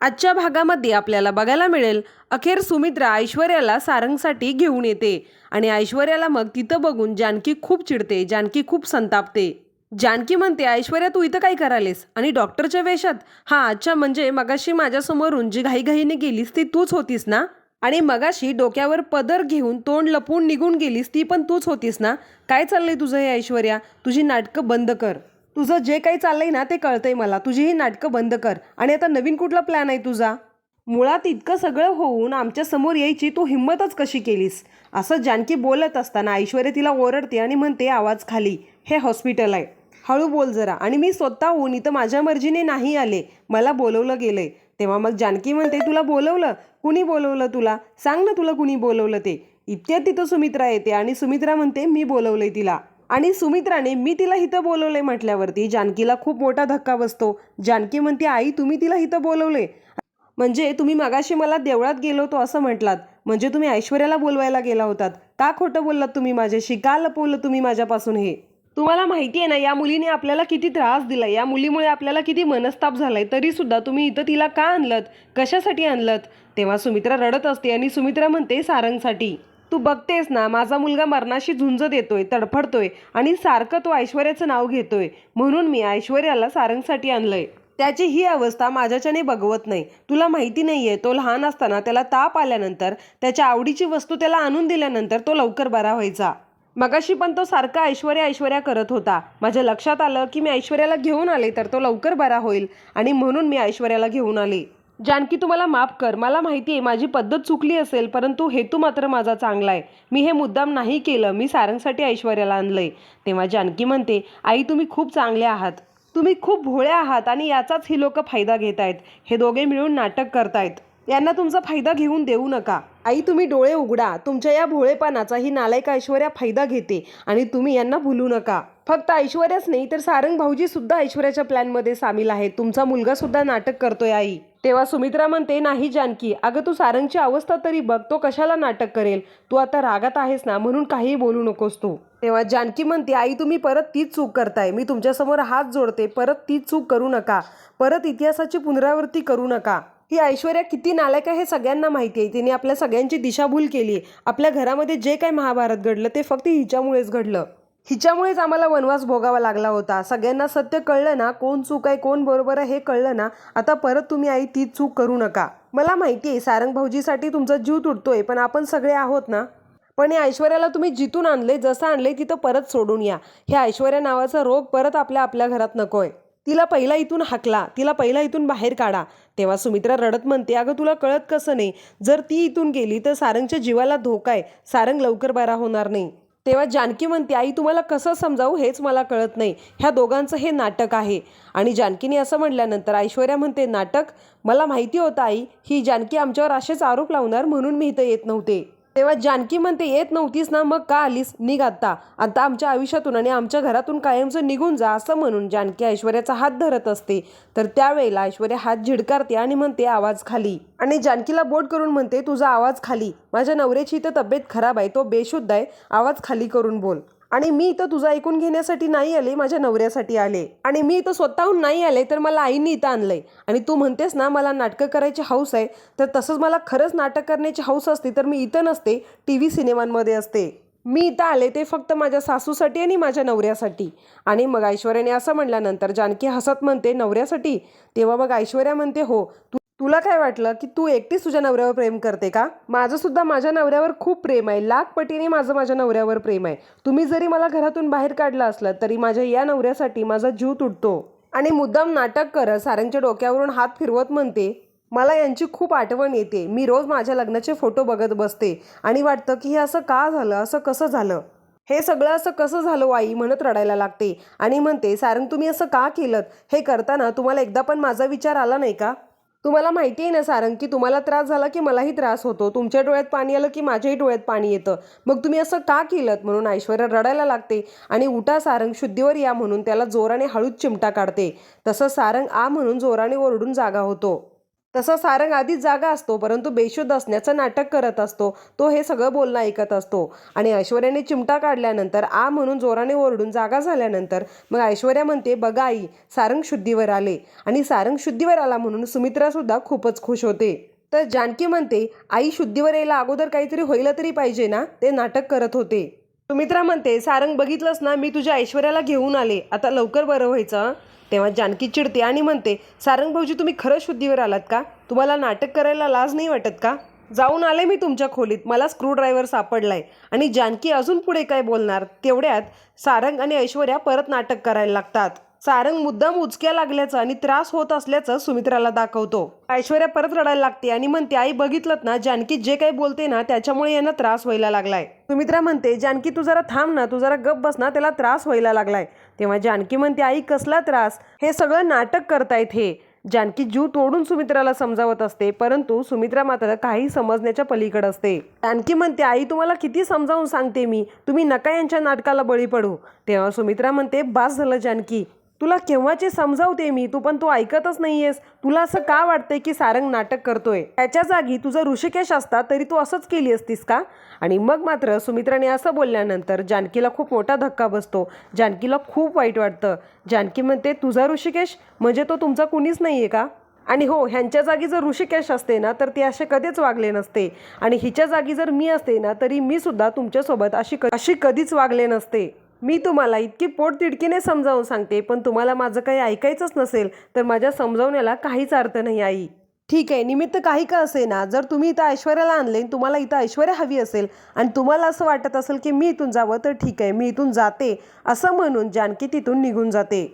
आजच्या भागामध्ये आपल्याला बघायला मिळेल अखेर सुमित्रा ऐश्वर्याला सारंगसाठी घेऊन येते आणि ऐश्वर्याला मग तिथं बघून जानकी खूप चिडते जानकी खूप संतापते. जानकी म्हणते ऐश्वर्या तू इथं काय करालेस आणि डॉक्टरच्या वेशात? हा अच्छा म्हणजे मगाशी माझ्यासमोरून जी घाईघाईने गेलीस ती तूच होतीस ना? आणि मगाशी डोक्यावर पदर घेऊन तोंड लपवून निघून गेलीस ती पण तूच होतीस ना? काय चाललंय तुझं हे ऐश्वर्या? तुझी नाटकं बंद कर. तुझं जे काही चाललंय ना ते कळतंय मला. तुझी ही नाटकं बंद कर. आणि आता नवीन कुठला प्लॅन आहे तुझा? मुळात इतकं सगळं होऊन आमच्यासमोर यायची तू हिंमतच कशी केलीस? असं जानकी बोलत असताना ऐश्वर्या तिला ओरडते आणि म्हणते आवाज खाली. हे हॉस्पिटल आहे. हळू बोल जरा. आणि मी स्वतःहून इथं माझ्या मर्जीने नाही आले. मला बोलवलं गेलंय. तेव्हा मग जानकी म्हणते तुला बोलवलं? कुणी बोलवलं तुला? सांग ना तुला कुणी बोलवलं ते. इतक्यात तिथं सुमित्रा येते आणि सुमित्रा म्हणते मी बोलवलंय तिला. आणि सुमित्राने मी तिला इथं बोलवलंय म्हटल्यावरती जानकीला खूप मोठा धक्का बसतो. जानकी म्हणते आई तुम्ही तिला इथं बोलवले म्हणजे तुम्ही मगाशी मला देवळात गेलो होतो असं म्हटलात. म्हणजे तुम्ही ऐश्वर्याला बोलवायला गेला होतात. का खोटं बोललात तुम्ही माझ्याशी? का लपवलं तुम्ही माझ्यापासून हे? तुम्हाला माहिती आहे ना या मुलीने आपल्याला किती त्रास दिला या मुलीमुळे आपल्याला किती मनस्ताप झालाय. तरी सुद्धा तुम्ही इथं तिला का आणलत? कशासाठी आणलत? तेव्हा सुमित्रा रडत असते आणि सुमित्रा म्हणते सारंगसाठी. तू बघतेस ना माझा मुलगा मरणाशी झुंज देतोय तडफडतोय आणि सारखं तो ऐश्वर्याचं नाव घेतोय. म्हणून मी ऐश्वर्याला सारंगसाठी आणलंय. त्याची ही अवस्था माझ्याच्याने बघवत नाही. तुला माहिती नाही आहे तो लहान असताना त्याला ताप आल्यानंतर त्याच्या आवडीची वस्तू त्याला आणून दिल्यानंतर तो लवकर बरा व्हायचा. मगाशी पण तो सारखा ऐश्वर्या ऐश्वर्या करत होता. माझ्या लक्षात आलं की मी ऐश्वर्याला घेऊन आले तर तो लवकर बरा होईल आणि म्हणून मी ऐश्वर्याला घेऊन आले. जानकी तुम्हाला माफ कर. मला माहिती आहे माझी पद्धत चुकली असेल परंतु हेतू मात्र माझा चांगला आहे. मी हे मुद्दाम नाही केलं. मी सारंगसाठी ऐश्वर्याला आणलंय. तेव्हा जानकी म्हणते आई तुम्ही खूप चांगले आहात. तुम्ही खूप भोळे आहात आणि याचाच ही लोक फायदा घेत आहेत. हे दोघे मिळून नाटक करतायत. यांना तुमचा फायदा घेऊन देऊ नका. आई तुम्ही डोळे उघडा. तुमच्या या भोळेपणाचा ही नालायक ऐश्वर्या फायदा घेते आणि तुम्ही यांना भुलू नका. फक्त ऐश्वर्याच नाही तर सारंग भाऊजी सुद्धा ऐश्वर्याच्या प्लॅनमध्ये सामील आहेत. तुमचा मुलगा सुद्धा नाटक करतोय आई. तेव्हा सुमित्रा म्हणते नाही जानकी अगं तू सारंगची अवस्था तरी बघ तो कशाला नाटक करेल? तू आता रागात आहेस ना म्हणून काहीही बोलू नकोस तू. तेव्हा जानकी म्हणते आई तुम्ही परत तीच चूक करताय. मी तुमच्यासमोर हात जोडते. परत तीच चूक करू नका. परत इतिहासाची पुनरावृत्ती करू नका. ही ऐश्वर्या किती नालायक आहे हे सगळ्यांना माहिती आहे. तिने आपल्या सगळ्यांची दिशाभूल केली आपल्या घरामध्ये जे काही महाभारत घडलं ते फक्त हिच्यामुळेच घडलं. हिच्यामुळेच आम्हाला वनवास भोगावा लागला होता. सगळ्यांना सत्य कळलं ना कोण चूक आहे कोण बरोबर आहे हे कळलं ना आता परत तुम्ही आई ती चूक करू नका. मला माहिती आहे सारंग भाऊजीसाठी तुमचा जीव तुटतोय पण आपण सगळे आहोत ना? पण या ऐश्वर्याला तुम्ही जिथून आणले जसं आणले तिथं परत सोडून या. हे ऐश्वर्या नावाचा रोग परत आपल्या आपल्या घरात नकोय. तिला पहिला इथून हाकला तिला पहिला इथून बाहेर काढा. तेव्हा सुमित्रा रडत म्हणते अगं तुला कळत कसं नाही? जर ती इथून गेली तर सारंगच्या जीवाला धोका आहे. सारंग लवकर बरा होणार नाही. तेव्हा जानकी म्हणते आई तुम्हाला कसं समजावू हेच मला कळत नाही. ह्या दोघांचं हे नाटक आहे. आणि जानकीने असं म्हटल्यानंतर ऐश्वर्या म्हणते नाटक? मला माहिती होतं आई. ही जानकी आमच्यावर असेच आरोप लावणार म्हणून मी इथं येत नव्हते. तेव्हा जानकी म्हणते येत नव्हतीस ना मग का आलीस? निघ आता. आता आमच्या आयुष्यातून आणि आमच्या घरातून कायमचं निघून जा असं म्हणून जानकी ऐश्वर्याचा हात धरत असते. तर त्यावेळेला ऐश्वर्या हात झिडकारते आणि म्हणते आवाज खाली. आणि जानकीला बोट करून म्हणते तुझा आवाज खाली. माझ्या नवऱ्याची तर तब्येत खराब आहे तो बेशुद्ध आहे. आवाज खाली करून बोल. आणि मी इथं तुझं ऐकून घेण्यासाठी नाही आले माझ्या नवऱ्यासाठी आले. आणि मी इथं स्वतःहून नाही आले तर मला आईने इथं आणलंय. आणि तू म्हणतेस ना मला नाटकं करायची हौस आहे तर तसंच मला खरंच नाटक करण्याची हौस असते तर मी इथं नसते टी व्ही सिनेमांमध्ये असते. मी इथं आले ते फक्त माझ्या सासूसाठी आणि माझ्या नवऱ्यासाठी. आणि मग ऐश्वर्याने असं म्हटल्यानंतर जानकी हसत म्हणते नवऱ्यासाठी? तेव्हा मग ऐश्वर्या म्हणते हो. तू तुला काय वाटलं की तू एकटीच तुझ्या नवऱ्यावर प्रेम करते का? माझं सुद्धा माझ्या नवऱ्यावर खूप प्रेम आहे. लाख पटीने माझं माझ्या नवऱ्यावर प्रेम आहे. तुम्ही जरी मला घरातून बाहेर काढलं असलं तरी माझ्या या नवऱ्यासाठी माझा जीव तुटतो. आणि मुद्दाम नाटक करत सारंगच्या डोक्यावरून हात फिरवत म्हणते मला यांची खूप आठवण येते. मी रोज माझ्या लग्नाचे फोटो बघत बसते. आणि वाटतं की हे असं का झालं? असं कसं झालं? हे सगळं असं कसं झालं आई म्हणत रडायला लागते. आणि म्हणते सारंग तुम्ही असं का केलं हे करताना तुम्हाला एकदा पण माझा विचार आला नाही का? तुम्हाला माहिती आहे ना सारंग की तुम्हाला त्रास झाला की मलाही त्रास होतो. तुमच्या डोळ्यात पाणी आलं की माझ्याही डोळ्यात पाणी येतं. मग तुम्ही असं का केलं म्हणून ऐश्वर्या रडायला लागते. आणि उठा सारंग शुद्धीवर या म्हणून त्याला जोराने हळूच चिमटा काढते. तसं सारंग आ म्हणून जोराने ओरडून जागा होतो. तसा सारंग आधीच जागा असतो परंतु बेशुद्ध असण्याचं नाटक करत असतो. तो हे सगळं बोलणं ऐकत असतो. आणि ऐश्वर्याने चिमटा काढल्यानंतर आ म्हणून जोराने ओरडून जागा झाल्यानंतर मग ऐश्वर्या म्हणते बघा आई सारंग शुद्धीवर आले. आणि सारंग शुद्धीवर आला म्हणून सुमित्रासुद्धा खूपच खुश होते. तर जानकी म्हणते आई शुद्धीवर यायला अगोदर काहीतरी होईल तरी पाहिजे ना? ते नाटक करत होते. सुमित्रा म्हणते सारंग बघितलंस ना मी तुझ्या ऐश्वर्याला घेऊन आले. आता लवकर बरं व्हायचं तेव्हा जानकी चिडते आणि म्हणते सारंग भाऊजी तुम्ही खरंच शुद्धीवर आलात का? तुम्हाला नाटक करायला लाज नाही वाटत का? जाऊन आले मी तुमच्या खोलीत. मला स्क्रूड्रायव्हर सापडलाय. आणि जानकी अजून पुढे काय बोलणार? तेवढ्यात सारंग आणि ऐश्वर्या परत नाटक करायला लागतात. सारंग मुद्दाम उचक्या लागल्याचं आणि त्रास होत असल्याचं सुमित्राला दाखवतो. ऐश्वर्या परत रडायला लागते आणि म्हणते आई बघितलं ना जानकी जे काही बोलते ना त्याच्यामुळे यांना त्रास व्हायला लागलाय. सुमित्रा म्हणते जानकी तू जरा थांब ना तू जरा गप बस ना त्याला त्रास व्हायला लागलाय. तेव्हा जानकी म्हणते आई कसला त्रास? हे सगळं नाटक करतायत हे. जानकी जीव तोडून सुमित्राला समजावत असते परंतु सुमित्रा मात्र काही समजण्याच्या पलीकडे असते. जानकी म्हणते आई तुम्हाला किती समजावून सांगते मी? तुम्ही नका यांच्या नाटकाला बळी पडू. तेव्हा सुमित्रा म्हणते बास झालं जानकी तुला केव्हाचे समजावते मी? तू पण तू ऐकतच नाहीयेस. तुला असं का वाटतंय की सारंग नाटक करतोय? त्याच्या जागी तुझं ऋषिकेश असता तरी तू असंच केली असतीस का? आणि मग मात्र सुमित्राने असं बोलल्यानंतर जानकीला खूप मोठा धक्का बसतो. जानकीला खूप वाईट वाटतं. जानकी म्हणते तुझा ऋषिकेश म्हणजे तो तुमचा कुणीच नाहीये का? आणि हो ह्यांच्या जागी जर ऋषिकेश असते ना तर ते असे कधीच वागले नसते. आणि हिच्या जागी जर मी असते ना तरी मी सुद्धा तुमच्यासोबत अशी क- अशी कधीच वागले नसते. मी तुम्हाला इतकी पोटतिडकीने समजावून सांगते पण तुम्हाला माझं काही ऐकायचंच नसेल तर माझ्या समजावण्याला काहीच अर्थ नाही आई. ठीक आहे निमित्त काही का असे ना जर तुम्ही इथं ऐश्वर्याला आणले तुम्हाला इथं ऐश्वर्या हवी असेल आणि तुम्हाला असं वाटत असेल की मी इथून जावं तर ठीक आहे मी इथून जाते असं म्हणून जानकी तिथून निघून जाते.